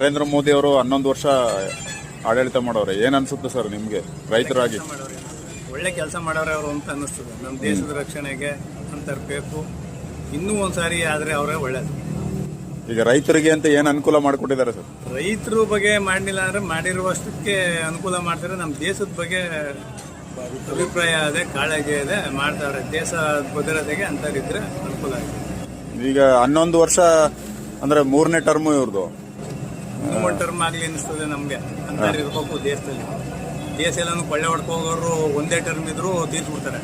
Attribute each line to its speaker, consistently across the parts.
Speaker 1: ನರೇಂದ್ರ ಮೋದಿ ಅವರು ಹನ್ನೊಂದು ವರ್ಷ ಆಡಳಿತ ಮಾಡೋರೆ. ಏನ್ ಅನ್ಸುತ್ತೆ ಸರ್ ನಿಮ್ಗೆ ರೈತರಾಗಿ?
Speaker 2: ಮಾಡೋರೆ ಒಳ್ಳೆ ಕೆಲಸ ಮಾಡೋರೆ ಅವರು ಅಂತ ಅನ್ನಿಸ್ತದೆ. ನಮ್ಮ ದೇಶದ ರಕ್ಷಣೆಗೆ ಅಂತ ಬೇಕು ಇನ್ನೂ ಒಂದ್ಸಾರಿ ಆದ್ರೆ ಅವರೇ ಒಳ್ಳೇದು.
Speaker 1: ಈಗ ರೈತರಿಗೆ ಅಂತ ಏನ್ ಅನುಕೂಲ ಮಾಡಿಕೊಟ್ಟಿದ್ದಾರೆ ಸರ್?
Speaker 2: ರೈತರ ಬಗ್ಗೆ ಮಾಡಲಿಲ್ಲ ಅಂದ್ರೆ ಮಾಡಿರುವಷ್ಟಕ್ಕೆ ಅನುಕೂಲ ಮಾಡ್ತಾರೆ. ನಮ್ಮ ದೇಶದ ಬಗ್ಗೆ ಅಭಿಪ್ರಾಯ ಇದೆ ಕಾಳಜಿ ಇದೆ ಮಾಡ್ತಾರೆ. ದೇಶ ಭದ್ರತೆಗೆ ಅಂತರಿದ್ರೆ ಅನುಕೂಲ ಆಗಿದೆ
Speaker 1: ಈಗ ಹನ್ನೊಂದು ವರ್ಷ ಅಂದ್ರೆ ಮೂರನೇ ಟರ್ಮ್ ಇವ್ರದ್ದು
Speaker 2: ಟರ್ಮ್ ಆಗಲಿ ಅನಿಸ್ತದೆ ನಮಗೆ. ಅಂತ ಇರಬೇಕು ದೇಶದಲ್ಲಿ. ದೇಶ ಎಲ್ಲಾನು ಕೊಳ್ಳೆ ಹೊಡ್ಕೋಗೋರು ಒಂದೇ ಟರ್ಮ್ ಇದ್ರು ತೀರ್ಸ್ಬಿಡ್ತಾರೆ.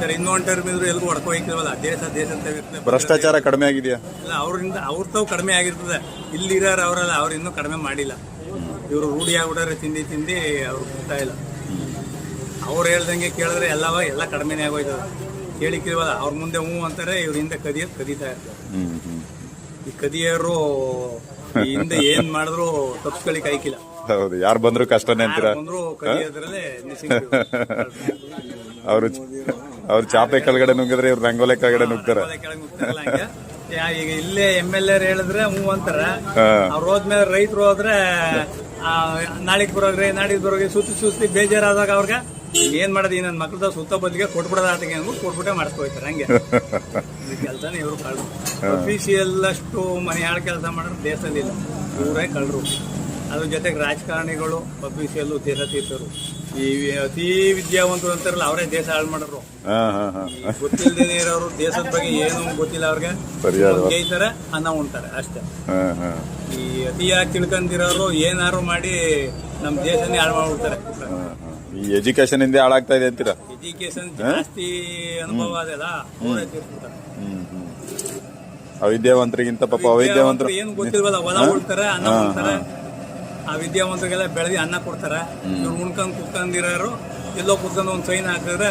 Speaker 2: ಥರ ಇನ್ನೊಂದು ಟರ್ಮ್ ಇದ್ರು ಎಲ್ಗೂ ಹೊಡ್ಕೊ ಹೋಗ್ತಿಲ್ವಲ್ಲ ದೇಶ ದೇಶ ಅಂತ ಇರ್ತದೆ
Speaker 1: ಭ್ರಷ್ಟಾಚಾರ. ಕಡಿಮೆ ಆಗಿದೆಯಾ?
Speaker 2: ಇಲ್ಲ ಅವರಿಂದ ಅವ್ರ ತಾವು ಕಡಿಮೆ ಆಗಿರ್ತದೆ. ಇಲ್ಲಿರೋರು ಅವರಲ್ಲ ಅವ್ರು ಇನ್ನೂ ಕಡಿಮೆ ಮಾಡಿಲ್ಲ. ಇವರು ರೂಢಿ ಆಗ್ಬಿಟ್ಟಾರೆ ತಿಂಡಿ ತಿಂದು ಅವ್ರು ಬಿಡ್ತಾ ಇಲ್ಲ. ಅವ್ರು ಹೇಳ್ದಂಗೆ ಕೇಳಿದ್ರೆ ಎಲ್ಲವ ಎಲ್ಲ ಕಡಿಮೆನೇ ಆಗೋಯ್ತದೆ. ಕೇಳಿಕ್ಕಿಲ್ವಲ್ಲ ಅವ್ರ ಮುಂದೆ ಹ್ಞೂ ಅಂತಾರೆ ಇವ್ರ ಹಿಂದೆ ಕದಿಯೋದು ಕದೀತಾ ಇರ್ತಾರೆ. ಈ ಕದಿಯೋರು ಈ ಹಿಂದೆ ಏನ್ ಮಾಡಿದ್ರು ತಪ್ಸ್ಕೊಳ್ಳಿಕ್ ಕೈಕಿಲ್ಲ
Speaker 1: ಹೌದು ಯಾರು ಬಂದ್ರು ಕಷ್ಟನೇ ಅಂತೀರಾ?
Speaker 2: ಬಂದ್ರು ಕದಿಯೋದ್ರಲ್ಲೇ
Speaker 1: ಅವ್ರು ಅವ್ರು ಚಾಪೆ ಕೆಳಗಡೆ ನುಗ್ಗಿದ್ರೆ ಇವ್ರು ರಂಗೋಲೆ ಕೆಳಗಡೆ ನುಗ್ತಾರೆ.
Speaker 2: ಈಗ ಇಲ್ಲೇ ಎಂ ಎಲ್ ಎರ್ ಹೇಳಿದ್ರೆ ಹ್ಞೂ ಅಂತಾರ. ಅವ್ರು ಹೋದ್ಮೇಲೆ ರೈತರು ಹೋದ್ರೆ ನಾಳಿಗ್ ಬರೋಗ್ರಿ ನಾಡಿಗ್ ಬರೋಗ್ರಿ ಸುತ್ತಿ ಸುತ್ತಿ ಬೇಜಾರಾದಾಗ ಅವ್ರಿಗೆ ಏನ್ ಮಾಡೋದು? ಈ ನನ್ನ ಮಕ್ಳದ ಸುತ್ತ ಬದಿಗೆ ಕೊಟ್ಬಿಡೋದ ಆತಗೆ ಅಂದ್ಬಿಟ್ಟು ಕೊಟ್ಬಿಟ್ಟೆ ಮಾಡಿಸ್ಕೋಯ್ತಾರೆ ಹಂಗೆ. ಕೆಲಸನೇ ಇವರು ಕಳ್ರು. ಅಫಿಷಿಯಲ್ ಅಷ್ಟು ಮನೆ ಹಾಳು ಕೆಲಸ ಮಾಡೋರು ದೇಶದಲ್ಲಿ ಇಲ್ಲ. ಇವರೇ ಕಳ್ರು. ಅದ್ರ ಜೊತೆಗೆ ರಾಜಕಾರಣಿಗಳು ಅಫಿಷಿಯಲ್ಲು ದೇಶ ತೀರ್ಥರು ಈ ಅತಿ ವಿದ್ಯಾವಂತರು ಅಂತಾರಲ್ಲ ಅವರೇ ದೇಶ ಹಾಳು ಮಾಡೋರು
Speaker 1: ಹಾ ಹಾ ಹಾ.
Speaker 2: ಗೊತ್ತಿಲ್ಲದೇನೆ ಇರೋರು ದೇಶದ ಬಗ್ಗೆ ಏನು ಗೊತ್ತಿಲ್ಲ ಅವ್ರಿಗೆ.
Speaker 1: ಸರಿಯಾದ
Speaker 2: ಗೇಯ್ತಾರೆ ಅನ್ನ ಉಣ್ತಾರೆ ಅಷ್ಟೇ.
Speaker 1: ಹಾ ಹಾ.
Speaker 2: ಈ ಅತಿಯಾಗಿ ತಿಳ್ಕೊಂಡಿರೋರು ಏನಾರು ಮಾಡಿ ನಮ್ಮ ದೇಶನೇ ಹಾಳು ಮಾಡ್ಬಿಡ್ತಾರೆ.
Speaker 1: ಈ ಎಜುಕೇಶನ್ ಇಂದ ಹಾಳಾಗ್ತಾ ಇದೆ ಅಂತೀರಾ?
Speaker 2: ಎಜುಕೇಶನ್ ಜಾಸ್ತಿ ಅನುಭವ ಅದಲ್ಲ? ಅವರೇ
Speaker 1: ಹ್ಮ್ ಹ್ಮ್. ಅವಿದ್ಯಾವಂತರಿಗಿಂತ ಪಾಪ ಅವಿದ್ಯಾವಂತರು
Speaker 2: ಏನು ಗೊತ್ತಿಲ್ವಲ್ಲ ಹೊಲ ಉಳ್ತಾರೆ ಅನ್ನ ಕೊಡ್ತಾರ ಆ ವಿದ್ಯಾವಂತರಿಗೆಲ್ಲ ಬೆಳೆದಿ ಅನ್ನ ಕೊಡ್ತಾರೆ. ಇವ್ರು ಉಣ್ಕೊಂಡ್ ಕುತ್ಕೊಂಡಿರೋರು ಎಲ್ಲೋ ಕುತ್ಕೊಂಡು ಒಂದು ಸೈನ್ ಹಾಕಿದ್ರೆ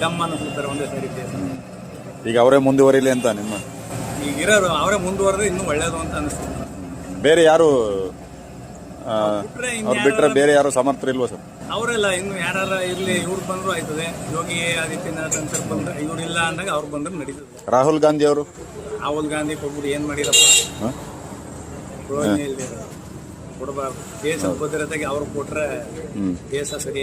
Speaker 2: ದಮ್ಮ ಅನ್ನಿಸ್ತಾರೆ ಒಂದೇ ಸರಿ
Speaker 1: ಈಗ ಅವರೇ ಮುಂದುವರಿಲಿ ಅಂತ ನಿಮ್ಮ
Speaker 2: ಈಗ ಇರೋರು ಅವರೇ ಮುಂದುವರೆದ್ರೆ ಇನ್ನೂ ಒಳ್ಳೇದು ಅಂತ ಅನಿಸ್ತದೆ
Speaker 1: ಬೇರೆ ಯಾರು ಅವ್ರು ಬಿಟ್ರೆ ಬೇರೆ ಯಾರು ಸಮರ್ಥರಿಲ್ವಾ ಸರ್?
Speaker 2: ಅವರೆಲ್ಲ ಇನ್ನು ಯಾರು ಇರ್ಲಿ ಇವ್ರು ಬಂದ್ರು ಆಯ್ತದೆ. ಯೋಗಿ ಆದಿತ್ಯನಾಥ್ ಅಂತ ಬಂದ್ರೆ. ಇವ್ರು ಇಲ್ಲ ಅಂದಾಗ ಅವ್ರು ಬಂದ್ರೆ ನಡೀತದೆ.
Speaker 1: ರಾಹುಲ್ ಗಾಂಧಿ ಅವರು?
Speaker 2: ರಾಹುಲ್ ಗಾಂಧಿ ಕೊಟ್ಬಿಟ್ಟು ಏನು ಮಾಡಿರಪ್ಪ? ಇಲ್ಲ ಕೊಡಬಾರ್ದು. ದೇಶ ಭದ್ರತೆಗೆ ಅವ್ರು ಕೊಟ್ರೆ
Speaker 1: ದೇಶ
Speaker 2: ದೇಶ ಸರಿ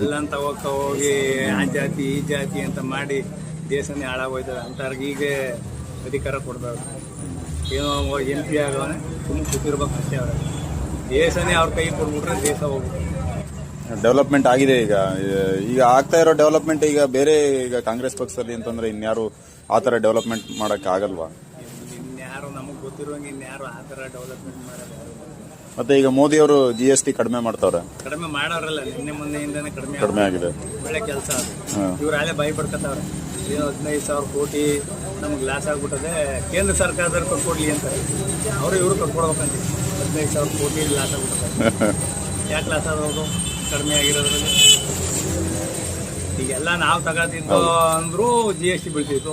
Speaker 2: ಎಲ್ಲ ಅಂತ ಹೋಗ್ತಾ ಹೋಗಿ ಆ ಜಾತಿ ಈ ಜಾತಿ ಅಂತ ಮಾಡಿ ದೇಶನೇ ಹಾಳಾಗೋಯ್ತದೆ. ಅಂತವ್ರಿಗೆ ಈಗ ಅಧಿಕಾರ ಕೊಡಬಾರ್ದು. ಏನೋ ಎಂ ಪಿ ಆಗೋನೆ ಸುಮ್ಮನೆ ಕೂತಿರ್ಬೇಕು ಅಷ್ಟೇ ಅವ್ರಿಗೆ ದೇಶನೇ ಅವ್ರ ಕೈ ಕೊಟ್ಬಿಟ್ರೆ ದೇಶ ಹೋಗ್ಬಿಟ್ಟು
Speaker 1: ಡೆವಲಪ್ಮೆಂಟ್ ಆಗಿದೆ ಈಗ. ಈಗ ಆಗ್ತಾ ಇರೋ ಡೆವಲಪ್ಮೆಂಟ್ ಈಗ ಬೇರೆ ಈಗ ಕಾಂಗ್ರೆಸ್ ಪಕ್ಷದಲ್ಲಿ ಅಂತಂದ್ರೆ ಇನ್ಯಾರು ಆ ಥರ ಡೆವಲಪ್ಮೆಂಟ್ ಮಾಡಕ್ ಆಗಲ್ವಾ?
Speaker 2: ಇನ್ಯಾರು ನಮಗೆ ಗೊತ್ತಿರುವಂಗೆ ಇನ್ಯಾರು ಆ ಥರ ಡೆವಲಪ್ಮೆಂಟ್ ಮಾಡಲ್ಲ
Speaker 1: ಮತ್ತೆ ಈಗ ಮೋದಿ ಅವರು ಜಿ ಎಸ್ ಟಿ ಕಡಿಮೆ ಮಾಡ್ತಾವ್ರೆ?
Speaker 2: ಕಡಿಮೆ ಮಾಡೋರಲ್ಲ ನಿನ್ನೆ ಮೊನ್ನೆಯಿಂದನೇ ಕಡಿಮೆ ಆಗಿದೆ.
Speaker 1: ಕಡಿಮೆ ಆಗಿದೆ.
Speaker 2: ಒಳ್ಳೆ ಕೆಲಸ. ಇವ್ರು ಹಳೆ ಬಾಯಿ ಪಡ್ಕೊತಾವ್ರೆ ಏನೋ ಹದಿನೈದು ಸಾವಿರ ಕೋಟಿ ನಮ್ಗೆ ಲಾಸ್ ಆಗ್ಬಿಟ್ಟದೆ ಕೇಂದ್ರ ಸರ್ಕಾರದವ್ರು ಕೊಟ್ಕೊಡ್ಲಿ ಅಂತ ಅವರು ಇವರು ಕೊಟ್ಕೊಡ್ಬೇಕಂತ. ಹದಿನೈದು ಸಾವಿರ ಕೋಟಿ ಲಾಸ್ ಆಗ್ಬಿಟ್ಟದೆ ಯಾಕೆ ಲಾಸ್ ಆಗೋದು ಕಡಿಮೆ ಆಗಿರೋದ್ರಲ್ಲಿ. ಈಗೆಲ್ಲ ನಾವು ತಗೋತಿದ್ದು ಅಂದ್ರೂ ಜಿ ಎಸ್ ಟಿ ಬೀಳ್ತಿತ್ತು.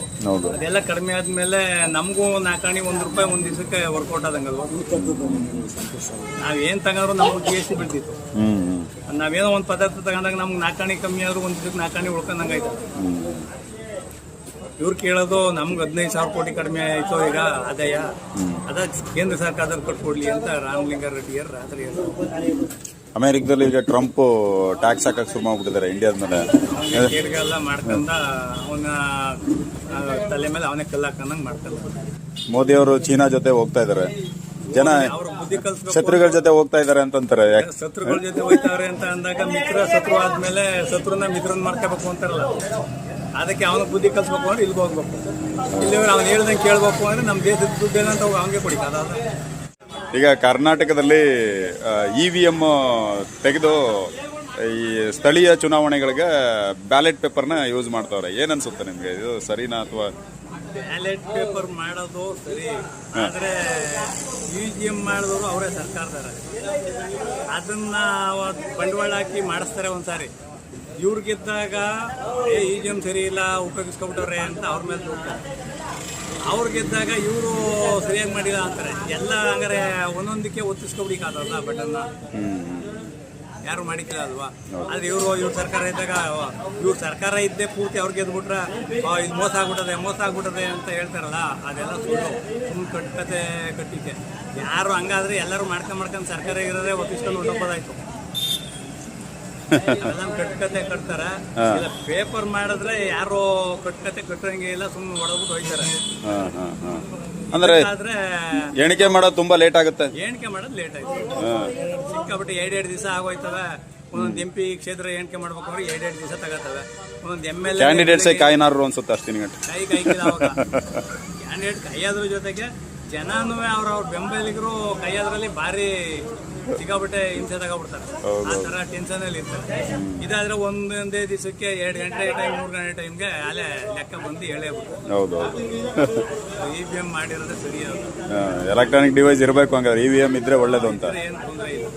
Speaker 2: ಅದೆಲ್ಲ ಕಡಿಮೆ ಆದ್ಮೇಲೆ ನಮಗೂ ನಾಲ್ಕಾಣಿ ಒಂದು ರೂಪಾಯಿ ಒಂದು ದಿವಸಕ್ಕೆ ವರ್ಕೌಟ್ ಆದಂಗಲ್ವ ನಾವೇನು ತಗೊಂಡ್ರು ನಮ್ಗೆ ಜಿ ಎಸ್ ಟಿ ಬೀಳ್ತಿತ್ತು. ನಾವೇನೋ ಒಂದು ಪದಾರ್ಥ ತಗೊಂಡಾಗ ನಮ್ಗೆ ನಾಲ್ಕಾಣಿ ಕಮ್ಮಿ ಆದ್ರೂ ಒಂದು ದಿವಸಕ್ಕೆ ನಾಲ್ಕಾಣಿ ಉಳ್ಕೊಂಡಂಗೆ ಆಯ್ತು.
Speaker 1: ಹ್ಮ್.
Speaker 2: ಇವ್ರು ಕೇಳೋದು ನಮ್ಗೆ ಹದಿನೈದು ಸಾವಿರ ಕೋಟಿ ಕಡಿಮೆ ಆಯಿತು ಈಗ ಆದಾಯ. ಅದ ಕೇಂದ್ರ ಸರ್ಕಾರದವ್ರು ಕೊಟ್ಕೊಡ್ಲಿ ಅಂತ ರಾಮಲಿಂಗಾರೆಡ್ಡಿಯರ್ ರಾತ್ರಿ.
Speaker 1: ಅಮೆರಿಕದಲ್ಲಿ ಈಗ ಟ್ರಂಪ್ ಟ್ಯಾಕ್ಸ್ ಹಾಕಕ್ ಶುರು ಮಾಡ್ಬಿಟ್ಟಿದ್ದಾರೆ ಇಂಡಿಯಾದ ಮೇಲೆ.
Speaker 2: ಎಲ್ಲ ಮಾಡ್ಕೊಂಡ ಅವನ ತಲೆ ಮೇಲೆ ಅವನೇ ಕಲ್ಲು ಹಾಕೊಂಡಂಗೆ ಮಾಡ್ಕೊಂಡ
Speaker 1: ಮೋದಿ ಅವರು ಚೀನಾ ಜೊತೆ ಹೋಗ್ತಾ ಇದಾರೆ. ಜನ ಶತ್ರುಗಳ ಜೊತೆ ಹೋಗ್ತಾ ಇದಾರೆ ಅಂತಂತಾರೆ.
Speaker 2: ಶತ್ರುಗಳ ಜೊತೆ ಹೋಗ್ತಾರೆ ಅಂತ ಅಂದಾಗ ಮಿತ್ರ ಶತ್ರು ಆದ್ಮೇಲೆ ಶತ್ರುನ ಮಿತ್ರನ್ ಮಾಡ್ಕೋಬೇಕು ಅಂತಾರಲ್ಲ. ಅದಕ್ಕೆ ಅವನ ಬುದ್ಧಿ ಕಲ್ಸ್ಬೇಕು ಅಂದ್ರೆ ಇಲ್ಲಿ ಹೋಗ್ಬೇಕು. ಇಲ್ಲಿವರೆ ಅವ್ನು ಹೇಳ್ದಂಗೆ ಕೇಳ್ಬೇಕು ಅಂದ್ರೆ ನಮ್ಮ ದೇಶದ ದುಡ್ಡು ಏನಂತ ಅವನಿಗೆ ಕೊಡಿ ಅದಾದ
Speaker 1: ಈಗ ಕರ್ನಾಟಕದಲ್ಲಿ ಇ ವಿ ಎಂ ತೆಗೆದು ಈ ಸ್ಥಳೀಯ ಚುನಾವಣೆಗಳಿಗೆ ಬ್ಯಾಲೆಟ್ ಪೇಪರ್ನ ಯೂಸ್ ಮಾಡ್ತಾವ್ರೆ. ಏನನ್ಸುತ್ತೆ ಅನ್ಸುತ್ತೆ ನಿಮ್ಗೆ? ಇದು ಸರಿನಾ ಅಥವಾ?
Speaker 2: ಬ್ಯಾಲೆಟ್ ಪೇಪರ್ ಮಾಡೋದು ಸರಿ ಆದ್ರೆ ಯು ಜಿ ಎಂ ಮಾಡಿದವರು ಅವರೇ ಸರ್ಕಾರದಾರ ಅದನ್ನ ಬಂಡವಾಳ ಹಾಕಿ ಮಾಡಿಸ್ತಾರೆ ಒಂದ್ಸಾರಿ. ಗೆದ್ದಾಗ ಏ, ಈ ಎಂ ಸರಿ ಇಲ್ಲ ಅಂತ ಅವ್ರ ಮೇಲೆ ದೂಡ್ತಾರೆ ಅವ್ರು ಗೆದ್ದಾಗ ಇವರು ಸರಿಯಾಗಿ ಮಾಡಿಲ್ಲ ಅಂತಾರೆ. ಎಲ್ಲ ಹಂಗಾರೆ ಒಂದೊಂದಕ್ಕೆ ಒತ್ತಿಸ್ಕೊಬಿಡಿಕಾದಲ್ಲ ಬಟನ್ನ.
Speaker 3: ಯಾರು ಮಾಡಿಕ್ಕಿಲ್ಲ ಅಲ್ವಾ? ಆದ್ರೆ ಇವರು, ಇವ್ರ ಸರ್ಕಾರ ಇದ್ದಾಗ, ಇವ್ರ ಸರ್ಕಾರ ಇದ್ದೇ ಪೂರ್ತಿ ಅವ್ರಿಗೆ ಎದ್ಬಿಟ್ರೆ ಇದು ಮೋಸ ಆಗ್ಬಿಟ್ಟದೆ ಮೋಸ ಆಗ್ಬಿಟ್ಟದೆ ಅಂತ ಹೇಳ್ತಾರಲ್ಲ, ಅದೆಲ್ಲ ಸುಳ್ಳು. ಸುಮ್ಮನೆ ಕಟ್ಟಕತೆ ಕಟ್ಟಿದ್ದೆ. ಯಾರು ಹಂಗಾದ್ರೆ ಎಲ್ಲರೂ ಮಾಡ್ಕೊಂಡ್ ಮಾಡ್ಕೊಂಡು ಸರ್ಕಾರ ಇರೋದೇ ಒಪ್ಪಿಸ್ಕೊಂಡು ಹೊಟ್ಟೋಗೋದಾಯ್ತು ಎಲ್ಲ ಕಟ್ಕತೆ ಕಟ್ತಾರ. ಇಲ್ಲ ಪೇಪರ್ ಮಾಡಿದ್ರೆ ಯಾರು ಕಟ್ಟಕತೆ ಕಟ್ಟಂಗೆ ಇಲ್ಲ ಸುಮ್ಮನೆ ಹೊಡೆದ್ಬಿಟ್ಟು ಹೋಯ್ತಾರೆ.
Speaker 1: ಅಂದ್ರೆ
Speaker 3: ಆದ್ರೆ
Speaker 1: ಎಣಿಕೆ ಮಾಡೋದು ತುಂಬಾ ಲೇಟ್ ಆಗುತ್ತೆ.
Speaker 3: ಎಣಿಕೆ ಮಾಡೋದು ಲೇಟ್ ಆಯ್ತು.
Speaker 1: ಸಿಕ್ಕಾಬಿಟ್ಟು
Speaker 3: ಸಿಕ್ಕಾಬಿಟ್ಟು ಎರಡೆರಡು ದಿವಸ ಆಗೋಯ್ತವೆ ಒಂದೊಂದು ಎಂ ಪಿ ಕ್ಷೇತ್ರ ಎಣಿಕೆ ಮಾಡ್ಬೇಕಾದ್ರೆ ಎರಡೆರಡು ದಿವಸ ತಗೋತವೆ ಒಂದೊಂದು ಎಂ ಎಲ್
Speaker 1: ಕ್ಯಾಂಡಿಡೇಟ್ಸೇ ಕಾಯಿನಾರರು ಅನ್ಸುತ್ತೆ ಅಷ್ಟು ಗಂಟೆ
Speaker 3: ಕೈ ಅವಾಗ. ಕ್ಯಾಂಡಿಡೇಟ್ ಕೈಯಾದ್ರ ಜೊತೆಗೆ ಜನನೂ ಅವ್ರ ಅವ್ರ ಬೆಂಬಲಿಗರು ಕೈಯಾದ್ರಲ್ಲಿ ಭಾರಿ ಸಿಕ್ಕಾಬಿಟ್ಟೆ ಹಿಂಸೆ ತಗೊಬಿಡ್ತಾರೆ ಆ ಟೆನ್ಷನ್ ಅಲ್ಲಿ ಇರ್ತಾರೆ. ಇದಾದ್ರೆ ಒಂದೊಂದೇ ದಿವಸಕ್ಕೆ ಎರಡು ಗಂಟೆ ಟೈಮ್ ಮೂರು ಗಂಟೆ ಟೈಮ್ಗೆ ಅಲ್ಲೇ ಲೆಕ್ಕ ಬಂದು ಹೇಳೇ
Speaker 1: ಹೌದು ಹೌದು.
Speaker 3: ಇ ವಿ ಎಂ ಮಾಡಿರೋದೇ ಸರಿ
Speaker 1: ಎಲೆಕ್ಟ್ರಾನಿಕ್ ಡಿವೈಸ್ ಇರಬೇಕು ಹಂಗಾದ್ರೆ. ಇ ವಿ ಎಂ ಇದ್ರೆ ಒಳ್ಳೇದು ಅಂತ.
Speaker 3: ಏನು ತೊಂದರೆ ಇಲ್ಲ.